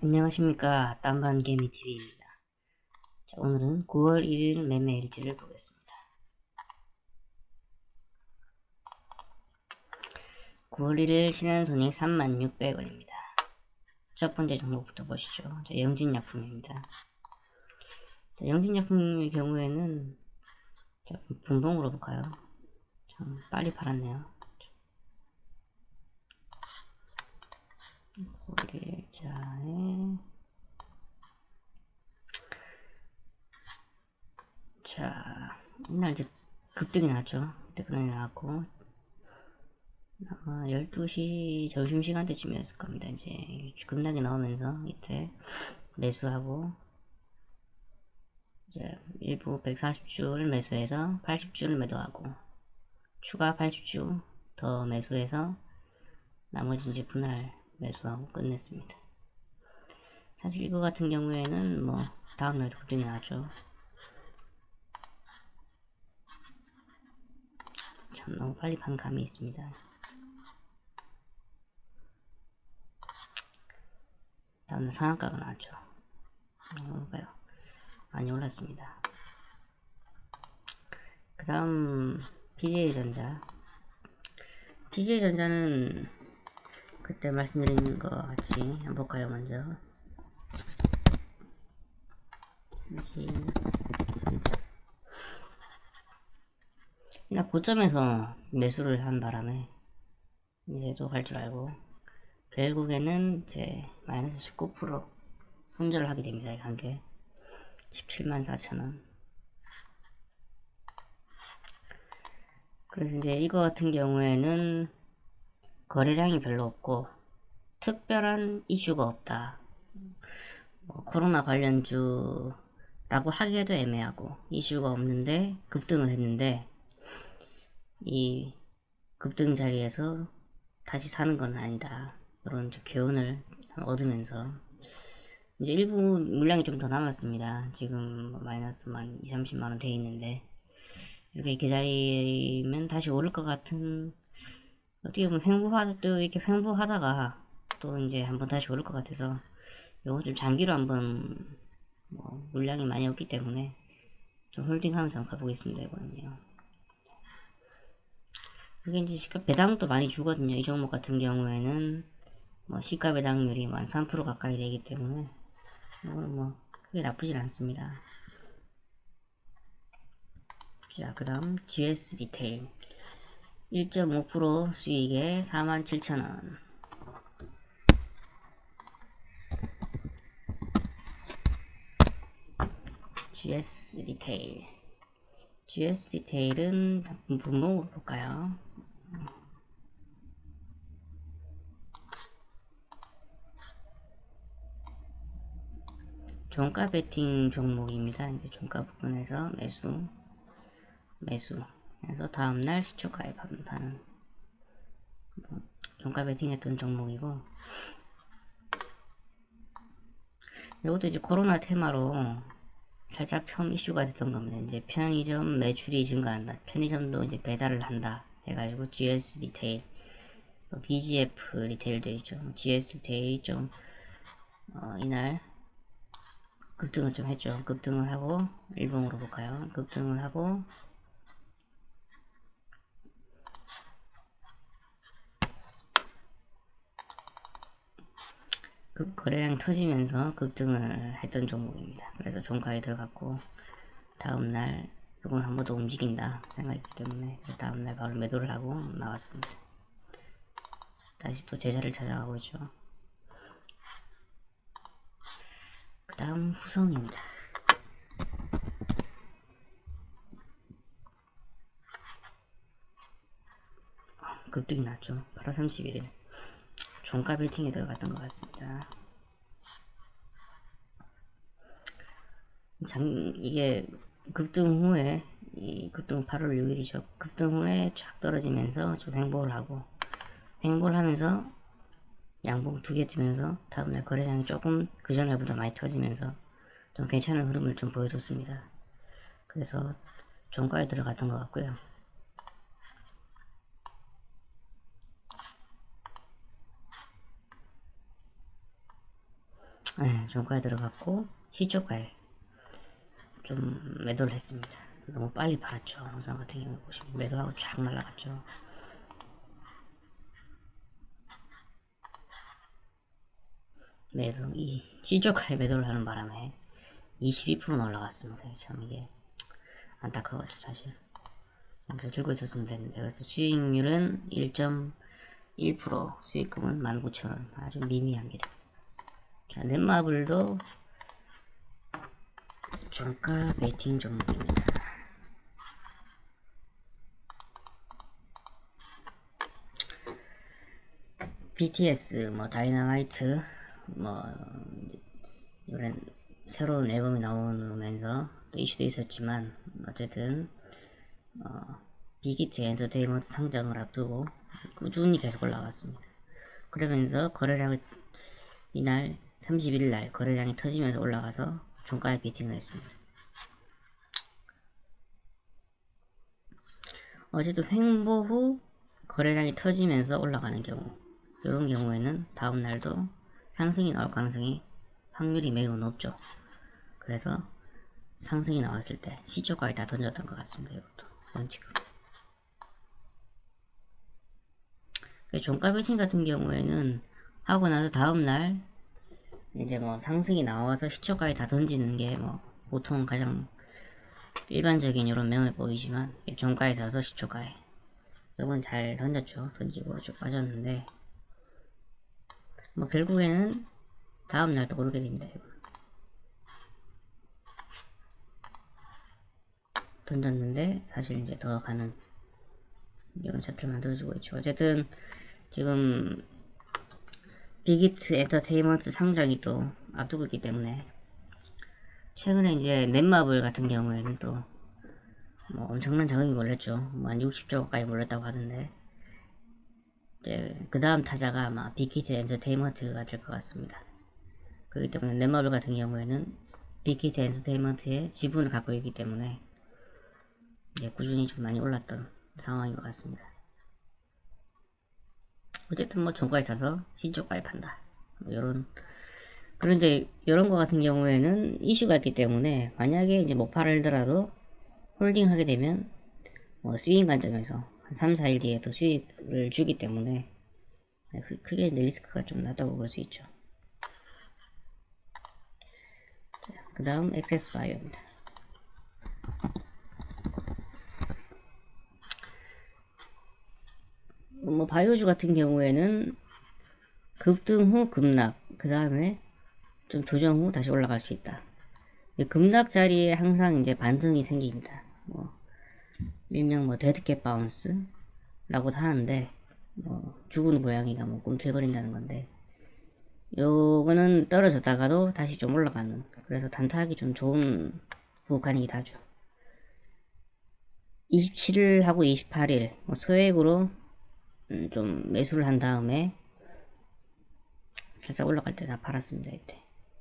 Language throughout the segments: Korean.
안녕하십니까 딴반개미TV입니다. 자, 오늘은 9월 1일 매매일지를 보겠습니다. 9월 1일 신한손익 36,600원입니다. 첫 번째 종목부터 보시죠. 자, 영진약품입니다. 자, 영진약품의 경우에는 자, 분봉으로 볼까요? 참 빨리 팔았네요. 고리자에 자 옛날 이제 급등이 나왔죠. 그때 그런이 나왔고. 아마 12시 점심시간 때쯤이었을 겁니다. 이제 급락이 나오면서 이때 매수하고 이제 일부 140주를 매수해서 80주를 매도하고 추가 80주 더 매수해서 나머지 이제 분할 매수하고 끝냈습니다. 사실 이거 같은 경우에는 뭐 다음날 급등이 나죠. 참 너무 빨리 판 감이 있습니다. 다음날 상한가가 나왔죠. 뭘까요? 많이 올랐습니다. 그 다음 PJ전자 PJ전자는 그때 말씀드린 것 같이 한번 볼까요 먼저? 그냥 고점에서 매수를 한 바람에 이제 또갈줄 알고 결국에는 이제 마이너스 19% 손절을 하게 됩니다 한개. 17만 4천원. 그래서 이제 이거 같은 경우에는 거래량이 별로 없고 특별한 이슈가 없다. 뭐 코로나 관련주라고 하기에도 애매하고 이슈가 없는데 급등을 했는데 이 급등 자리에서 다시 사는 건 아니다. 이런 교훈을 얻으면서 이제 일부 물량이 좀 더 남았습니다. 지금 뭐 마이너스만 2, 30만 원 돼 있는데 이렇게 기다리면 다시 오를 것 같은 어떻게 보면 횡보하다 또 이렇게 횡보하다가 또 이제 한번 다시 오를 것 같아서 요거 좀 장기로 한번 뭐 물량이 많이 없기 때문에 좀 홀딩하면서 한번 가보겠습니다 이거는요. 이게 이제 시가 배당도 많이 주거든요. 이 종목 같은 경우에는 뭐 시가 배당률이 한3% 가까이 되기 때문에 이거는 뭐 크게 나쁘진 않습니다. 자 그 다음 GS 리테일 1.5% 수익에 47,000원 GS 리테일 GS 리테일은 분봉으로 볼까요? 종가 베팅 종목입니다. 이제 종가 부분에서 매수 매수 그래서 다음날 시초 가입하는 파는 뭐 종가 베팅했던 종목이고 이것도 이제 코로나 테마로 살짝 처음 이슈가 됐던 겁니다. 이제 편의점 매출이 증가한다. 편의점도 이제 배달을 한다. 해가지고 GS 리테일, 뭐 BGF 리테일도 있죠. GS 리테일이 좀 어, 이날 급등을 좀 했죠. 급등을 하고 일봉으로 볼까요? 급등을 하고 거래량이 터지면서 급등을 했던 종목입니다. 그래서 종가에 들어갔고 다음날 이건 한 번 더 움직인다 생각했기 때문에 다음날 바로 매도를 하고 나왔습니다. 다시 또 제자를 찾아가고 있죠. 그 다음 후성입니다. 급등이 났죠. 8월 31일. 종가 베팅에 들어갔던 것 같습니다. 장, 이게 급등 후에 이 급등 8월 6일이죠. 급등 후에 쫙 떨어지면서 좀 횡보를 하고 횡보를 하면서 양봉 두 개 뜨면서 다음날 거래량이 조금 그 전날보다 많이 터지면서 좀 괜찮은 흐름을 좀 보여줬습니다. 그래서 종가에 들어갔던 것 같고요. 네, 종가에 들어갔고 시초가에 좀 매도를 했습니다. 너무 빨리 팔았죠. 우선 같은 경우에 보시면 매도하고 쫙 날라갔죠. 매도 이 시초가에 매도를 하는 바람에 22%는 올라갔습니다. 참 이게 안타까웠죠 사실. 여기서 들고 있었으면 되는데 그래서 수익률은 1.1% 수익금은 19,000원 아주 미미합니다. 자 넷마블도 종가 베팅 종목입니다. BTS 뭐 다이너마이트 뭐 이런 새로운 앨범이 나오면서 또 이슈도 있었지만 어쨌든 어, 빅히트 엔터테인먼트 상장을 앞두고 꾸준히 계속 올라왔습니다. 그러면서 거래량이 이날 30일 날 거래량이 터지면서 올라가서 종가에 비팅을 했습니다. 어쨌든 횡보 후 거래량이 터지면서 올라가는 경우 이런 경우에는 다음 날도 상승이 나올 가능성이 확률이 매우 높죠. 그래서 상승이 나왔을 때 시초가에 다 던졌던 것 같습니다. 이것도 원칙으로. 그 종가 베팅 같은 경우에는 하고 나서 다음 날 이제 뭐 상승이 나와서 시초가에 다 던지는 게 뭐 보통 가장 일반적인 이런 매매 보이지만 종가에 사서 시초가에 이건 잘 던졌죠. 던지고 쭉 빠졌는데 뭐 결국에는 다음 날 또 오르게 됩니다. 이거. 던졌는데 사실 이제 더 가는 이런 차트를 만들어주고 있죠. 어쨌든 지금 빅히트 엔터테인먼트 상장이 또 앞두고 있기 때문에 최근에 이제 넷마블 같은 경우에는 또 뭐 엄청난 자금이 몰렸죠. 뭐 한 60조 가까이 몰렸다고 하던데 이제 그 다음 타자가 아마 빅히트 엔터테인먼트가 될 것 같습니다. 그렇기 때문에 넷마블 같은 경우에는 빅히트 엔터테인먼트의 지분을 갖고 있기 때문에 꾸준히 좀 많이 올랐던 상황인 것 같습니다. 어쨌든 뭐 종가에 사서 신초가에 판다. 뭐 요런 그런 이제 이런 거 같은 경우에는 이슈가 있기 때문에 만약에 이제 목파를 들어도 홀딩 하게 되면 뭐 스윙 관점에서 한 3, 4일 뒤에 또 수익을 주기 때문에 그, 크게 이제 리스크가 좀 낮다고 볼 수 있죠. 그 다음 엑세스 바이오입니다. 뭐 바이오주 같은 경우에는 급등 후 급락, 그 다음에 좀 조정 후 다시 올라갈 수 있다. 이 급락 자리에 항상 이제 반등이 생깁니다. 뭐 일명 뭐 데드캣 바운스라고도 하는데 뭐 죽은 고양이가 뭐 꿈틀거린다는 건데 요거는 떨어졌다가도 다시 좀 올라가는 그래서 단타하기 좀 좋은 구간이기도 하죠. 27일 하고 28일 뭐 소액으로 음, 좀 매수를 한 다음에 살짝 올라갈 때 다 팔았습니다 이때.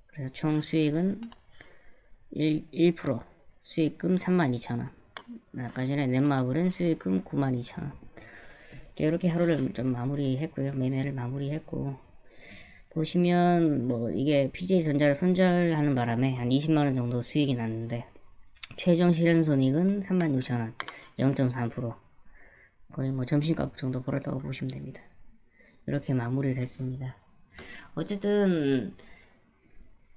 그래서 총 수익은 1, 1% 수익금 32,000원. 아까 전에 넷마블은 수익금 92,000원. 이렇게 하루를 좀 마무리했고요. 매매를 마무리했고. 보시면 뭐 이게 PJ전자를 손절하는 바람에 한 20만원 정도 수익이 났는데 최종 실현 손익은 36,000원. 0.3% 거의 뭐 점심값 정도 벌었다고 보시면 됩니다. 이렇게 마무리를 했습니다. 어쨌든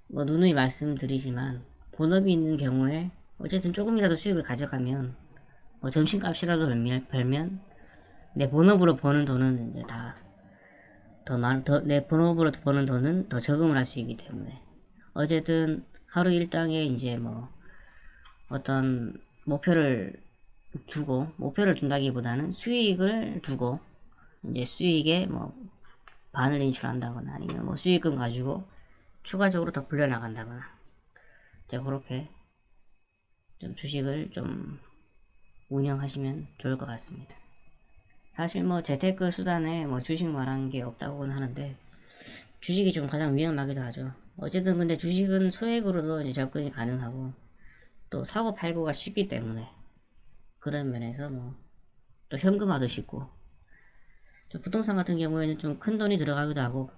뭐 누누이 말씀드리지만 본업이 있는 경우에 어쨌든 조금이라도 수익을 가져가면 뭐 점심값이라도 벌면, 내 본업으로 버는 돈은 이제 다 더 많, 더, 내 본업으로 버는 돈은 더 저금을 할 수 있기 때문에 어쨌든 하루 일당에 이제 뭐 어떤 목표를 두고 목표를 둔다기보다는 수익을 두고 이제 수익에 뭐 반을 인출한다거나 아니면 뭐 수익금 가지고 추가적으로 더 불려 나간다거나 이제 그렇게 좀 주식을 좀 운영하시면 좋을 것 같습니다. 사실 뭐 재테크 수단에 뭐 주식 말하는 게 없다고는 하는데 주식이 좀 가장 위험하기도 하죠. 어쨌든 근데 주식은 소액으로도 이제 접근이 가능하고 또 사고 팔고가 쉽기 때문에 그런 면에서 뭐 또 현금화도 쉽고 또 부동산 같은 경우에는 좀 큰 돈이 들어가기도 하고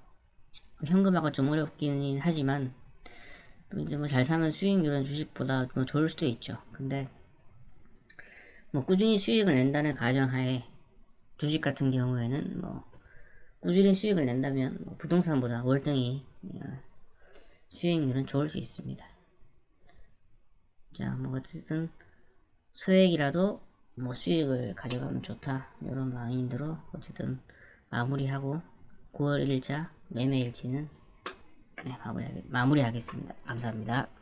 현금화가 좀 어렵긴 하지만 또 이제 뭐 잘 사면 수익률은 주식보다 뭐 좋을 수도 있죠. 근데 뭐 꾸준히 수익을 낸다는 가정하에 주식 같은 경우에는 뭐 꾸준히 수익을 낸다면 뭐 부동산보다 월등히 어, 수익률은 좋을 수 있습니다. 자, 뭐 어쨌든 소액이라도 뭐 수익을 가져가면 좋다 이런 마인드로 어쨌든 마무리하고 9월 1일자 매매일지는 네, 마무리하겠, 마무리하겠습니다. 감사합니다.